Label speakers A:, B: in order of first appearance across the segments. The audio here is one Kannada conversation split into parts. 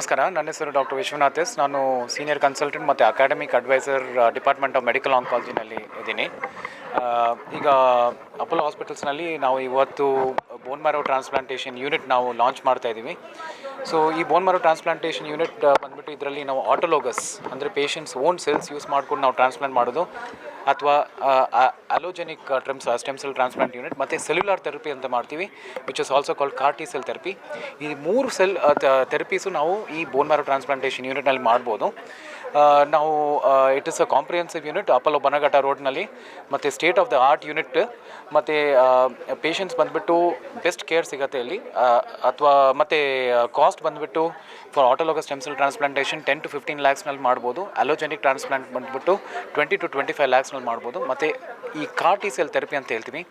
A: ನಮಸ್ಕಾರ. ನನ್ನ ಹೆಸರು ಡಾಕ್ಟರ್ ವಿಶ್ವನಾಥ್ ಎಸ್. ನಾನು ಸೀನಿಯರ್ ಕನ್ಸಲ್ಟೆಂಟ್ ಮತ್ತು academic advisor department of medical ಆಂಕಾಲಜಿನಲ್ಲಿ ಇದ್ದೀನಿ. ಈಗ ಅಪೋಲೋ ಹಾಸ್ಪಿಟಲ್ಸ್ನಲ್ಲಿ ನಾವು ಇವತ್ತು ಬೋನ್ ಮ್ಯಾರೋ ಟ್ರಾನ್ಸ್ಪ್ಲಾಂಟೇಷನ್ ಯೂನಿಟ್ ನಾವು ಲಾಂಚ್ ಮಾಡ್ತಾ ಇದ್ದೀವಿ. ಸೊ ಈ ಬೋನ್ ಮ್ಯಾರೋ ಟ್ರಾನ್ಸ್ಪ್ಲಾಂಟೇಷನ್ ಯೂನಿಟ್ ಬಂದ್ಬಿಟ್ಟು ಇದರಲ್ಲಿ ನಾವು ಆಟೋಲೋಗಸ್ ಅಂದರೆ ಪೇಷಂಟ್ಸ್ ಓನ್ ಸೆಲ್ಸ್ ಯೂಸ್ ಮಾಡ್ಕೊಂಡು ನಾವು ಟ್ರಾನ್ಸ್ಪ್ಲಾಂಟ್ ಮಾಡೋದು. ಅಥವಾ ಅಲೋಜೆನಿಕ್ ಟ್ರಿಮ್ಸ್ ಸ್ಟೆಮ್ ಸೆಲ್ ಟ್ರಾನ್ಸ್ಪ್ಲಾಂಟ್ ಯೂನಿಟ್ ಮತ್ತು ಸೆಲ್ಯುಲಾರ್ ಥೆರಪಿ ಅಂತ ಮಾಡ್ತೀವಿ which is also called CAR T cell therapy ಈ ಮೂರು ಸೆಲ್ ಥೆರಪೀಸು ನಾವು ಈ ಬೋನ್ ಮ್ಯಾರೋ ಟ್ರಾನ್ಸ್ಪ್ಲಾಂಟೇಷನ್ ಯೂನಿಟ್ನಲ್ಲಿ ಮಾಡ್ಬೋದು. ನಾವು it is a comprehensive unit Apollo Bannerghatta ರೋಡ್ನಲ್ಲಿ ಮತ್ತು state of the art unit ಮತ್ತು ಪೇಷಂಟ್ಸ್ ಬಂದುಬಿಟ್ಟು ಬೆಸ್ಟ್ ಕೇರ್ ಸಿಗುತ್ತೆ ಇಲ್ಲಿ. ಅಥವಾ, ಮತ್ತು ಕಾಸ್ಟ್ ಬಂದುಬಿಟ್ಟು for autologous stem cell transplantation ten to fifteen ಲ್ಯಾಕ್ಸ್ನಲ್ಲಿ ಮಾಡ್ಬೋದು. ಅಲೋಜೆನಿಕ್ ಟ್ರಾನ್ಸ್ಪ್ಲಾಂಟ್ ಬಂದುಬಿಟ್ಟು ಟ್ವೆಂಟಿ ಟು ಟ್ವೆಂಟಿ ಫೈವ್ ಲ್ಯಾಕ್ಸ್ನಲ್ಲಿ ಮಾಡ್ಬೋದು. ಮತ್ತು ಈ ಕಾರ್ಟಿ ಸೆಲ್ ಥೆರಪಿ ಅಂತ ಹೇಳ್ತೀವಿ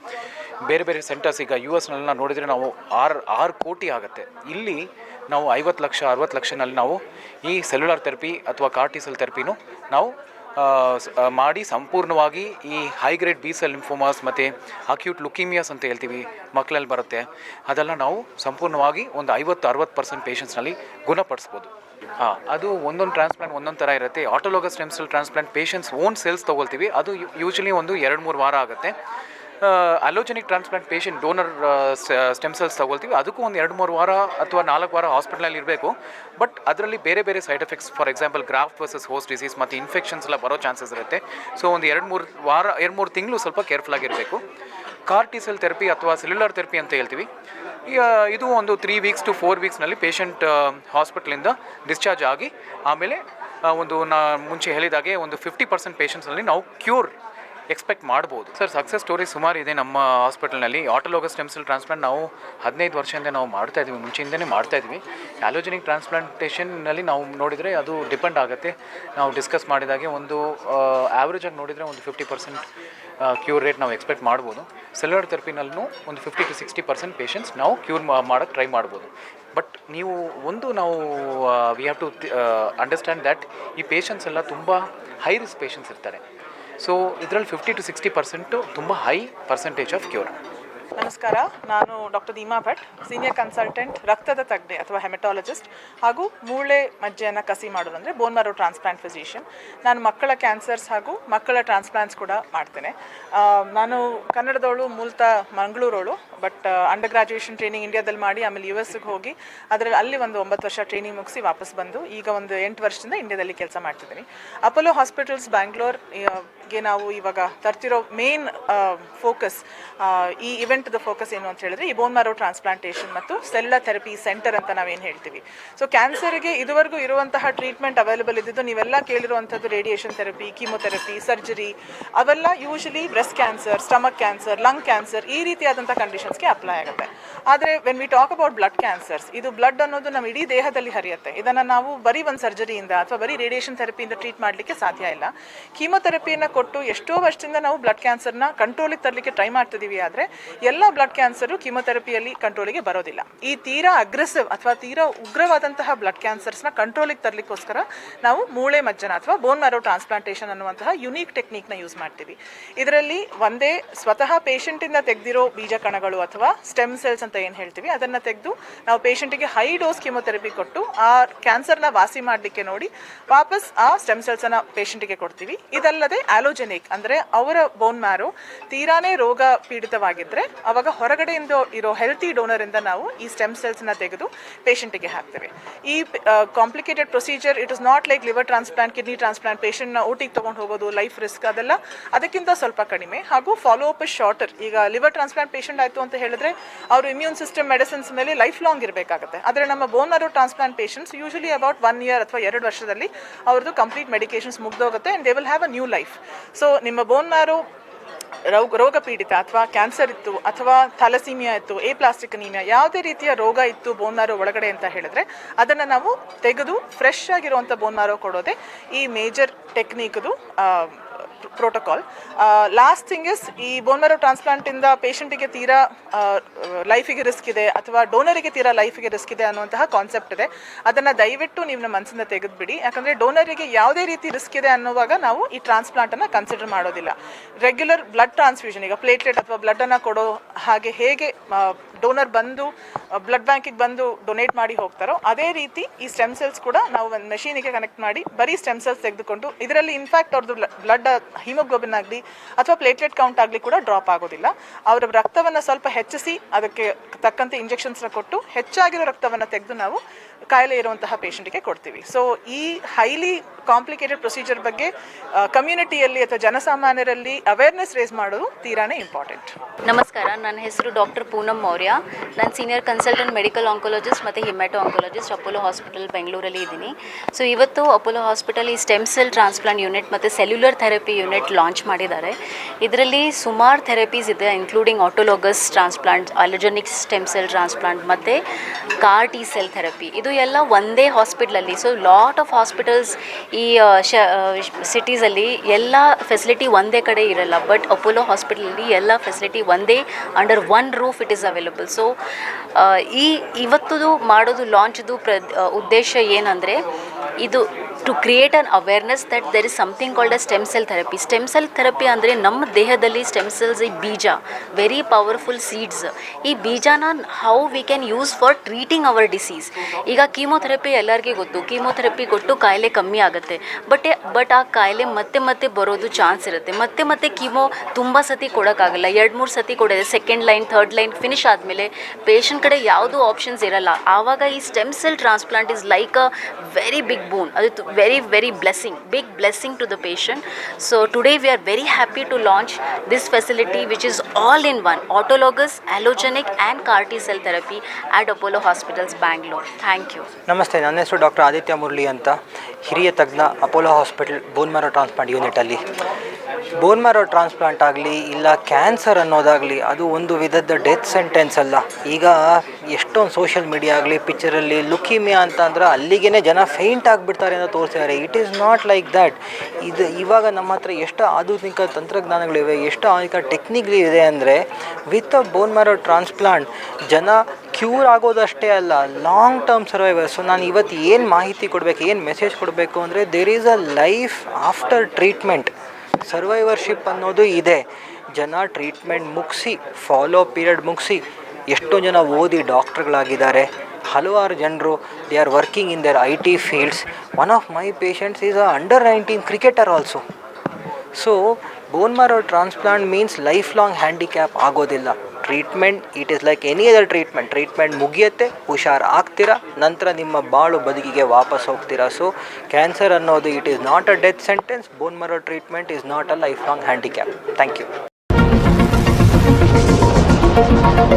A: ಬೇರೆ ಬೇರೆ ಸೆಂಟರ್ಸ್ ಈಗ ಯು ಎಸ್ನೆಲ್ಲ ನೋಡಿದರೆ ನಾವು ಆರು ಆರು ಕೋಟಿ ಆಗುತ್ತೆ. ಇಲ್ಲಿ ನಾವು ಐವತ್ತು ಲಕ್ಷ, ಅರವತ್ತು ಲಕ್ಷನಲ್ಲಿ ನಾವು ಈ ಸೆಲ್ಯುಲಾರ್ ಥೆರಪಿ ಅಥವಾ ಕಾರ್ಟಿ ಸೆಲ್ ಥೆರಪಿನೂ ನಾವು ಸ್- ಮಾಡಿ ಸಂಪೂರ್ಣವಾಗಿ ಈ ಹೈ ಗ್ರೇಡ್ ಬಿ ಸೆಲ್ ಮತ್ತು ಅಕ್ಯೂಟ್ ಲುಕೀಮಿಯಾಸ್ ಅಂತ ಹೇಳ್ತೀವಿ ಮಕ್ಕಳಲ್ಲಿ ಬರುತ್ತೆ. ಅದೆಲ್ಲ ನಾವು ಸಂಪೂರ್ಣವಾಗಿ ಒಂದು ಐವತ್ತು, ಅರವತ್ತು ಪರ್ಸೆಂಟ್ ಪೇಷಂಟ್ಸ್ನಲ್ಲಿ ಗುಣಪಡಿಸ್ಬೋದು. ಹಾಂ, ಅದು ಒಂದೊಂದು ಟ್ರಾನ್ಸ್ಪ್ಲಾಂಟ್ ಒಂದೊಂದು ಥರ ಇರುತ್ತೆ. Autologous stem cell transplant patients own cells ತೊಗೊಳ್ತೀವಿ. ಅದು ಯೂಶಲಿ ಒಂದು ಎರಡು ಮೂರು ವಾರ ಆಗುತ್ತೆ. Allogenic transplant patient donor stem cells ತಗೊಳ್ತೀವಿ. ಅದಕ್ಕೂ ಒಂದು ಎರಡು ಮೂರು ವಾರ ಅಥವಾ ನಾಲ್ಕು ವಾರ ಹಾಸ್ಪಿಟಲಲ್ಲಿ ಇರಬೇಕು. ಬಟ್ ಅದರಲ್ಲಿ ಬೇರೆ ಬೇರೆ side effects for example graft versus host disease ಮತ್ತು ಇನ್ಫೆಕ್ಷನ್ಸ್ ಎಲ್ಲ ಬರೋ ಚಾನ್ಸಸ್ ಇರುತ್ತೆ. ಸೊ ಒಂದು ಎರಡು ಮೂರು ವಾರ, ಎರಡು ಮೂರು ತಿಂಗಳು ಸ್ವಲ್ಪ ಕೇರ್ಫುಲ್ ಆಗಿರಬೇಕು ಕಾರ್ಟಿ ಸೆಲ್ ಥೆರಪಿ ಅಥವಾ ಸೆಲ್ಯುಲರ್ ಥೆರಪಿ ಅಂತ ಹೇಳ್ತೀವಿ. ಇದು ಒಂದು ತ್ರೀ ವೀಕ್ಸ್ ಟು ಫೋರ್ ವೀಕ್ಸ್ನಲ್ಲಿ ಪೇಷಂಟ್ ಹಾಸ್ಪಿಟ್ಲಿಂದ ಡಿಸ್ಚಾರ್ಜ್ ಆಗಿ ಆಮೇಲೆ ಒಂದು ನಾ ಮುಂಚೆ ಹೇಳಿದಾಗೆ ಒಂದು ಫಿಫ್ಟಿ ಪರ್ಸೆಂಟ್ ಪೇಷಂಟ್ಸಲ್ಲಿ ನಾವು ಕ್ಯೂರ್ ಎಕ್ಸ್ಪೆಕ್ಟ್ ಮಾಡ್ಬೋದು. ಸರ್ ಸಕ್ಸಸ್ ಸ್ಟೋರಿ ಸುಮಾರು ಇದೆ ನಮ್ಮ ಹಾಸ್ಪಿಟಲ್ನಲ್ಲಿ ಆಟೋಲೋಗಸ್ ಸ್ಟೆಮ್ ಸೆಲ್ ಟ್ರಾನ್ಸ್ಪ್ಲಾಂಟ್ ನಾವು ಹದಿನೈದು ವರ್ಷದಿಂದ ನಾವು ಮಾಡ್ತಾ ಇದ್ದೀವಿ ಮುಂಚೆಯಿಂದನೇ ಮಾಡ್ತಾ ಇದ್ವಿ ಆಲೋಜೆನಿಕ್ ಟ್ರಾನ್ಸ್ಪ್ಲಾಂಟೇಷನ್ನಲ್ಲಿ ನಾವು ನೋಡಿದರೆ ಅದು ಡಿಪೆಂಡ್ ಆಗುತ್ತೆ. ನಾವು ಡಿಸ್ಕಸ್ ಮಾಡಿದಾಗೆ ಒಂದು ಆ್ಯಾವ್ರೇಜಾಗಿ ನೋಡಿದರೆ ಒಂದು ಫಿಫ್ಟಿ ಪರ್ಸೆಂಟ್ ಕ್ಯೂರ್ ರೇಟ್ ನಾವು ಎಕ್ಸ್ಪೆಕ್ಟ್ ಮಾಡ್ಬೋದು. ಸೆಲ್ಯುಲರ್ ಥೆರಪಿನಲ್ಲೂ ಒಂದು fifty to sixty percent patients ನಾವು ಕ್ಯೂರ್ ಮಾಡೋಕ್ಕೆ ಟ್ರೈ ಮಾಡ್ಬೋದು. ಬಟ್ ನೀವು ಒಂದು ನಾವು we have to understand that ಈ ಪೇಷಂಟ್ಸ್ ಎಲ್ಲ ತುಂಬ ಹೈ ರಿಸ್ಕ್ ಪೇಷಂಟ್ಸ್ ಇರ್ತಾರೆ. ಸೊ ಇದರಲ್ಲಿ ಫಿಫ್ಟಿ ಟು ಸಿಕ್ಸ್ಟಿ ಪರ್ಸೆಂಟು ತುಂಬ ಹೈ ಪರ್ಸೆಂಟೇಜ್ ಆಫ್ ಕ್ಯೂರ್
B: ನಮಸ್ಕಾರ, ನಾನು doctor Deema Bhat senior consultant ರಕ್ತದ ತಜ್ಞೆ ಅಥವಾ ಹೆಮಟಾಲಜಿಸ್ಟ್ ಹಾಗೂ ಮೂಳೆ ಮಜ್ಜೆಯನ್ನು ಕಸಿ ಮಾಡೋದು ಅಂದರೆ ಬೋನ್ ಮರೋ ಟ್ರಾನ್ಸ್ಪ್ಲಾಂಟ್ ಫಿಸಿಷಿಯನ್ ನಾನು ಮಕ್ಕಳ ಕ್ಯಾನ್ಸರ್ಸ್ ಹಾಗೂ ಮಕ್ಕಳ ಟ್ರಾನ್ಸ್ಪ್ಲಾಂಟ್ಸ್ ಕೂಡ ಮಾಡ್ತೇನೆ. ನಾನು ಕನ್ನಡದವಳು ಮೂಲತಃ ಮಂಗಳೂರವಳು. ಬಟ್ ಅಂಡರ್ ಗ್ರಾಜುಯೇಷನ್ ಟ್ರೈನಿಂಗ್ ಇಂಡಿಯಾದಲ್ಲಿ ಮಾಡಿ ಆಮೇಲೆ ಯು ಎಸ್ಗೆ ಹೋಗಿ ಅದರಲ್ಲಿ ಅಲ್ಲಿ ಒಂದು ಒಂಬತ್ತು ವರ್ಷ ಟ್ರೈನಿಂಗ್ ಮುಗಿಸಿ ವಾಪಸ್ ಬಂದು ಈಗ ಒಂದು ಎಂಟು ವರ್ಷದಿಂದ ಇಂಡಿಯಾದಲ್ಲಿ ಕೆಲಸ ಮಾಡ್ತಿದ್ದೀನಿ. ಅಪೋಲೋ ಹಾಸ್ಪಿಟಲ್ಸ್ ಬ್ಯಾಂಗ್ಳೂರ್ಗೆ ನಾವು ಇವಾಗ ತರ್ತಿರೋ ಮೇನ್ ಫೋಕಸ್ ಈ ಇವೆಂಟ್ದ ಫೋಕಸ್ ಏನು ಅಂತ ಹೇಳಿದ್ರೆ ಈ ಬೋನ್ ಮಾರೋ ಟ್ರಾನ್ಸ್ಪ್ಲಾಂಟೇಷನ್ ಮತ್ತು ಸೆಲ್ಯುಲರ್ ಥೆರಪಿ ಸೆಂಟರ್ ಅಂತ ನಾವೇನು ಹೇಳ್ತೀವಿ. ಸೊ ಕ್ಯಾನ್ಸರ್ಗೆ ಇದುವರೆಗೂ ಇರುವಂತಹ ಟ್ರೀಟ್ಮೆಂಟ್ ಅವೈಲೇಬಲ್ ಇದ್ದಿದ್ದು ನೀವೆಲ್ಲ ಕೇಳಿರುವಂಥದ್ದು ರೇಡಿಯೇಷನ್ ಥೆರಪಿ ಕೀಮೊಥೆರಪಿ ಸರ್ಜರಿ ಅವೆಲ್ಲ usually breast cancer stomach cancer lung cancer ಈ ರೀತಿಯಾದಂಥ ಕಂಡೀಷನ್ಸ್ಗೆ ಅಪ್ಲೈ ಆಗುತ್ತೆ. ಆದರೆ when we talk about blood cancers ಇದು ಬ್ಲಡ್ ಅನ್ನೋದು ನಮ್ಮ ಇಡೀ ದೇಹದಲ್ಲಿ ಹರಿಯುತ್ತೆ. ಇದನ್ನು ನಾವು ಬರೀ ಒಂದು ಸರ್ಜರಿಯಿಂದ ಅಥವಾ ಬರೀ ರೇಡಿಯೇಷನ್ ಥೆರಪಿಯಿಂದ ಟ್ರೀಟ್ ಮಾಡಲಿಕ್ಕೆ ಸಾಧ್ಯ ಇಲ್ಲ. ಕೀಮೊಥೆರಪಿಯನ್ನು ಕೊಟ್ಟು ಎಷ್ಟೋ ವರ್ಷದಿಂದ ನಾವು ಬ್ಲಡ್ ಕ್ಯಾನ್ಸರ್ನ ಕಂಟ್ರೋಲಿಗೆ ತರಲಿಕ್ಕೆ ಟ್ರೈ ಮಾಡ್ತಿದ್ದೀವಿ ಆದರೆ ಎಲ್ಲ ಬ್ಲಡ್ ಕ್ಯಾನ್ಸರು ಕೀಮೊಥೆರಪಿಯಲ್ಲಿ ಕಂಟ್ರೋಲಿಗೆ ಬರೋದಿಲ್ಲ. ಈ ತೀರಾ ಅಗ್ರೆಸಿವ್ ಅಥವಾ ತೀರಾ ಉಗ್ರವಾದಂತಹ ಬ್ಲಡ್ ಕ್ಯಾನ್ಸರ್ಸ್ನ ಕಂಟ್ರೋಲಿಗೆ ತರಲಿಕ್ಕೋಸ್ಕರ ನಾವು ಮೂಳೆ ಮಜ್ಜನ ಅಥವಾ ಬೋನ್ ಮ್ಯಾರೋ ಟ್ರಾನ್ಸ್ಪ್ಲಾಂಟೇಷನ್ ಅನ್ನುವಂತಹ ಯುನೀಕ್ ಟೆಕ್ನಿಕ್ನ ಯೂಸ್ ಮಾಡ್ತೀವಿ. ಇದರಲ್ಲಿ ಒಂದೇ ಸ್ವತಃ ಪೇಷಂಟಿಂದ ತೆಗೆದಿರೋ ಬೀಜ ಕಣಗಳು ಅಥವಾ ಸ್ಟೆಮ್ ಸೆಲ್ಸ್ ಅಂತ ಏನು ಹೇಳ್ತೀವಿ, ಅದನ್ನು ತೆಗೆದು ನಾವು ಪೇಷಂಟಿಗೆ ಹೈ ಡೋಸ್ ಕೀಮೊಥೆರಪಿ ಕೊಟ್ಟು ಆ ಕ್ಯಾನ್ಸರ್ನ ವಾಸಿ ಮಾಡಲಿಕ್ಕೆ ನೋಡಿ, ವಾಪಸ್ ಆ ಸ್ಟೆಮ್ ಸೆಲ್ಸನ್ನು ಪೇಷಂಟಿಗೆ ಕೊಡ್ತೀವಿ. ಇದಲ್ಲದೆ ಆಲೋಜೆನಿಕ್ ಅಂದರೆ ಅವರ ಬೋನ್ ಮ್ಯಾರೋ ತೀರಾನೇ ರೋಗ ಪೀಡಿತವಾಗಿದ್ದರೆ ಅವಾಗ ಹೊರಗಡೆಯಿಂದ ಇರೋ ಹೆಲ್ತಿ ಡೋನರಿಂದ ನಾವು ಈ ಸ್ಟೆಮ್ ಸೆಲ್ಸ್ನ ತೆಗೆದು ಪೇಷಂಟಿಗೆ ಹಾಕ್ತೇವೆ. ಈ complicated procedure it is not like liver transplant kidney ಟ್ರಾನ್ಸ್ಪ್ಲಾಂಟ್ನ ಊಟಿಗೆ ತೊಗೊಂಡು ಹೋಗೋದು ಲೈಫ್ ರಿಸ್ಕ್ ಅದೆಲ್ಲ ಅದಕ್ಕಿಂತ ಸ್ವಲ್ಪ ಕಡಿಮೆ. ಹಾಗೂ ಫಾಲೋ ಅಪ್ ಶಾರ್ಟರ್ ಈಗ ಲಿವರ್ ಟ್ರಾನ್ಸ್ಪ್ಲಾಂಟ್ ಪೇಷಂಟ್ ಆಯಿತು ಅಂತ ಹೇಳಿದ್ರೆ ಅವರು ಇಮ್ಯೂನ್ ಸಿಸ್ಟಮ್ ಮೆಡಿಸಿನ್ಸ್ ಮೇಲೆ ಲೈಫ್ ಲಾಂಗ್ ಇರಬೇಕಾಗುತ್ತೆ. ಆದರೆ ನಮ್ಮ bone marrow transplant patients usually about one year ಅಥವಾ ಎರಡು ವರ್ಷದಲ್ಲಿ ಅವ್ರದ್ದು complete medications ಮುಗ್ದೋಗುತ್ತೆ and they will have a new life so ನಿಮ್ಮ ಬೋನ್ ಮ್ಯಾರೋ ರೋಗ ರೋಗ ಪೀಡಿತ ಅಥವಾ ಕ್ಯಾನ್ಸರ್ ಇತ್ತು ಅಥವಾ ಥಲಸೀಮಿಯಾ ಇತ್ತು ಎ ಪ್ಲಾಸ್ಟಿಕ್ ಅನೀಮಿಯಾ ಯಾವುದೇ ರೀತಿಯ ರೋಗ ಇತ್ತು ಬೋನ್ ಮಾರೋ ಒಳಗಡೆ ಅಂತ ಹೇಳಿದ್ರೆ ಅದನ್ನು ನಾವು ತೆಗೆದು ಫ್ರೆಶ್ ಆಗಿರುವಂಥ ಬೋನ್ ಮಾರೋ ಕೊಡೋದೇ ಈ ಮೇಜರ್ ಟೆಕ್ನಿಕ್ದು ಪ್ರೋಟೋಕಾಲ್ ಲಾಸ್ಟ್ ಥಿಂಗ್ ಇಸ್ ಈ ಬೋನ್ ಮ್ಯಾರೋ ಟ್ರಾನ್ಸ್ಪ್ಲಾಂಟಿಂದ ಪೇಷಂಟಿಗೆ ತೀರಾ ಲೈಫಿಗೆ ರಿಸ್ಕ್ ಇದೆ ಅಥವಾ ಡೋನರಿಗೆ ತೀರಾ ಲೈಫಿಗೆ ರಿಸ್ಕ್ ಇದೆ ಅನ್ನುವಂತಹ ಕಾನ್ಸೆಪ್ಟ್ ಇದೆ. ಅದನ್ನು ದಯವಿಟ್ಟು ನಿಮ್ಮ ಮನಸ್ಸಿಂದ ತೆಗೆದುಬಿಡಿ. ಯಾಕಂದರೆ ಡೋನರಿಗೆ ಯಾವುದೇ ರೀತಿ ರಿಸ್ಕ್ ಇದೆ ಅನ್ನುವಾಗ ನಾವು ಈ ಟ್ರಾನ್ಸ್ಪ್ಲಾಂಟನ್ನು ಕನ್ಸಿಡರ್ ಮಾಡೋದಿಲ್ಲ. ರೆಗ್ಯುಲರ್ ಬ್ಲಡ್ ಟ್ರಾನ್ಸ್ಫ್ಯೂಷನ್ ಈಗ ಪ್ಲೇಟ್ಲೆಟ್ ಅಥವಾ ಬ್ಲಡ್ಡನ್ನು ಕೊಡೋ ಹಾಗೆ ಹೇಗೆ ಡೋನರ್ ಬಂದು ಬ್ಲಡ್ ಬ್ಯಾಂಕಿಗೆ ಬಂದು ಡೊನೇಟ್ ಮಾಡಿ ಹೋಗ್ತಾರೋ, ಅದೇ ರೀತಿ ಈ ಸ್ಟೆಮ್ ಸೆಲ್ಸ್ ಕೂಡ ನಾವು ಒಂದು ಮೆಷಿನಿಗೆ ಕನೆಕ್ಟ್ ಮಾಡಿ ಬರೀ ಸ್ಟೆಮ್ ಸೆಲ್ಸ್ ತೆಗೆದುಕೊಂಡು, ಇದರಲ್ಲಿ ಇನ್ಫ್ಯಾಕ್ಟ್ ಅವ್ರದ್ದು ಬ್ಲಡ್ ಹಿಮೋಗ್ಲೋಬಿನ್ ಆಗಲಿ ಅಥವಾ ಪ್ಲೇಟ್ಲೆಟ್ ಕೌಂಟ್ ಆಗಲಿ ಕೂಡ ಡ್ರಾಪ್ ಆಗೋದಿಲ್ಲ. ಅವರ ರಕ್ತವನ್ನು ಸ್ವಲ್ಪ ಹೆಚ್ಚಿಸಿ ಅದಕ್ಕೆ ತಕ್ಕಂತೆ ಇಂಜೆಕ್ಷನ್ಸ್ನ ಕೊಟ್ಟು ಹೆಚ್ಚಾಗಿರೋ ರಕ್ತವನ್ನು ತೆಗೆದು ನಾವು ಕಾಯಿಲೆ ಇರುವಂತಹ ಪೇಷಂಟಿಗೆ ಕೊಡ್ತೀವಿ. ಸೊ ಈ ಹೈಲಿ ಕಾಂಪ್ಲಿಕೇಟೆಡ್ ಪ್ರೊಸೀಜರ್ ಬಗ್ಗೆ ಕಮ್ಯುನಿಟಿಯಲ್ಲಿ ಅಥವಾ ಜನಸಾಮಾನ್ಯರಲ್ಲಿ ಅವೇರ್ನೆಸ್ ರೇಸ್ ಮಾಡೋದು ತೀರಾನೇ ಇಂಪಾರ್ಟೆಂಟ್
C: ನಮಸ್ಕಾರ, ನನ್ನ ಹೆಸರು ಡಾಕ್ಟರ್ ಪೂನಮ್ ಮೌರ್ಯ. ನಾನು ಸೀನಿಯರ್ ಕನ್ಸಲ್ಟೆಂಟ್ ಮೆಡಿಕಲ್ ಆಂಕೊಲಜಿಸ್ಟ್ ಮತ್ತು ಹಿಮ್ಯಾಟೋ ಆಂಕೊಲಜಿಸ್ಟ್ ಅಪೋಲೋ ಹಾಸ್ಪಿಟಲ್ ಬೆಂಗಳೂರಲ್ಲಿ ಇದ್ದೀನಿ. ಸೊ ಇವತ್ತು ಅಪೋಲೋ ಹಾಸ್ಪಿಟಲ್ ಈ ಸ್ಟೆಮ್ ಸೆಲ್ ಟ್ರಾನ್ಸ್ಪ್ಲಾಂಟ್ ಯೂನಿಟ್ ಮತ್ತು ಸೆಲ್ಯುಲರ್ ಥೆರಪಿ ಯೂನಿಟ್ ಲಾಂಚ್ ಮಾಡಿದ್ದಾರೆ. ಇದರಲ್ಲಿ ಸುಮಾರು ಥೆರಪೀಸ್ ಇದೆ including autologous transplant allogenic stem cell transplant ಮತ್ತು ಕಾರ್ ಟಿ ಸೆಲ್ ಥೆರಪಿ ಇದು ಎಲ್ಲ ಒಂದೇ ಹಾಸ್ಪಿಟ್ಲಲ್ಲಿ ಸೊ ಲಾಟ್ ಆಫ್ ಹಾಸ್ಪಿಟಲ್ಸ್ ಈ ಶ ಸಿಟೀಸಲ್ಲಿ ಎಲ್ಲ ಫೆಸಿಲಿಟಿ ಒಂದೇ ಕಡೆ ಇರಲ್ಲ. ಬಟ್ ಅಪೋಲೋ ಹಾಸ್ಪಿಟಲಲ್ಲಿ ಎಲ್ಲ ಫೆಸಿಲಿಟಿ ಒಂದೇ under one roof it is available so ಈ ಇವತ್ತು ಮಾಡೋದು ಲಾಂಚ್ದು ಪ್ರ ಉದ್ದೇಶ ಏನಂದರೆ ಇದು to create an awareness that there is something called a stem cell therapy stem cell therapy ಅಂದರೆ ನಮ್ಮ ದೇಹದಲ್ಲಿ ಸ್ಟೆಮ್ ಸೆಲ್ಸ್ ಈ ಬೀಜ ವೆರಿ ಪವರ್ಫುಲ್ ಸೀಡ್ಸ್ ಈ ಬೀಜನ how we can use for treating our disease ಈಗ ಕೀಮೋಥೆರಪಿ ಎಲ್ಲರಿಗೂ ಗೊತ್ತು. ಕೀಮೋಥೆರಪಿ ಕೊಟ್ಟು ಕಾಯಿಲೆ ಕಮ್ಮಿ ಆಗುತ್ತೆ. ಬಟ್ ಬಟ್ ಆ ಕಾಯಿಲೆ ಮತ್ತೆ ಮತ್ತೆ ಬರೋದು ಚಾನ್ಸ್ ಇರುತ್ತೆ. ಮತ್ತೆ ಮತ್ತೆ ಕೀಮೋ ತುಂಬ ಸತಿ ಕೊಡೋಕ್ಕಾಗಲ್ಲ. ಎರಡು ಮೂರು ಸತಿ ಕೊಡೋದು second line third line finish ಆದಮೇಲೆ ಪೇಷಂಟ್ ಕಡೆ ಯಾವುದೂ ಆಪ್ಷನ್ಸ್ ಇರಲ್ಲ. ಆವಾಗ ಈ stem cell transplant is like a very big bone ಅದು very very blessing big blessing to the patient so today we are very happy to launch this facility which is all in one autologous allogeneic and CAR T cell therapy at Apollo hospitals Bangalore thank you
D: ನಮಸ್ತೆ ನನ್ನ ಹೆಸರು ಡಾಕ್ಟರ್ ಆದಿತ್ಯ ಮುರಳಿ ಅಂತ ಹಿರಿಯ ತಜ್ಞ Apollo hospital bone marrow transplant ಯೂನಿಟಲ್ಲಿ bone marrow transplant ಆಗಲಿ ಇಲ್ಲ ಕ್ಯಾನ್ಸರ್ ಅನ್ನೋದಾಗಲಿ ಅದು ಒಂದು ವಿಧದ ಡೆತ್ ಸೆಂಟೆನ್ಸ್ ಅಲ್ಲ. ಈಗ ಎಷ್ಟೊಂದು ಸೋಷಿಯಲ್ ಮೀಡಿಯಾ ಆಗಲಿ ಪಿಕ್ಚರಲ್ಲಿ ಲುಕಿಮಿಯಾ ಅಂತ ಅಂದ್ರೆ ಅಲ್ಲಿಗೇ ಜನ ಫೇಂಟ್ ಆಗಿಬಿಡ್ತಾರೆ ಅಂತ ತೋರಿಸಿದ್ದಾರೆ it is not like that ಇದು ಇವಾಗ ನಮ್ಮ ಹತ್ರ ಎಷ್ಟು ಆಧುನಿಕ ತಂತ್ರಜ್ಞಾನಗಳಿವೆ ಎಷ್ಟು ಆಧುನಿಕ ಟೆಕ್ನಿಕ್ಗಳಿದೆ ಅಂದರೆ with a bone marrow transplant ಜನ ಕ್ಯೂರ್ ಆಗೋದಷ್ಟೇ ಅಲ್ಲ ಲಾಂಗ್ ಟರ್ಮ್ ಸರ್ವೈವರ್ ಸೊ ನಾನು ಇವತ್ತು ಏನು ಮಾಹಿತಿ ಕೊಡಬೇಕು, ಏನು ಮೆಸೇಜ್ ಕೊಡಬೇಕು ಅಂದರೆ there is a life after treatment survivorship ಅನ್ನೋದು ಇದೆ. ಜನ ಟ್ರೀಟ್ಮೆಂಟ್ ಮುಗಿಸಿ ಫಾಲೋ ಪೀರಿಯಡ್ ಮುಗಿಸಿ ಎಷ್ಟೋ ಜನ ಓದಿ ಡಾಕ್ಟ್ರುಗಳಾಗಿದ್ದಾರೆ. ಹಲವಾರು ಜನರು they are working in their I T fields one of my patients is a under nineteen cricketer also so bone marrow transplant means life long handicap ಆಗೋದಿಲ್ಲ. Treatment it is like any other treatment treatment ಮುಗಿಯುತ್ತೆ, ಹುಷಾರು ಆಗ್ತೀರಾ? ನಂತರ ನಿಮ್ಮ ಬಾಳು ಬದುಕಿಗೆ ವಾಪಸ್ ಹೋಗ್ತೀರಾ? ಸೊ ಕ್ಯಾನ್ಸರ್ ಅನ್ನೋದು it is not a death sentence bone marrow treatment is not a life long handicap thank you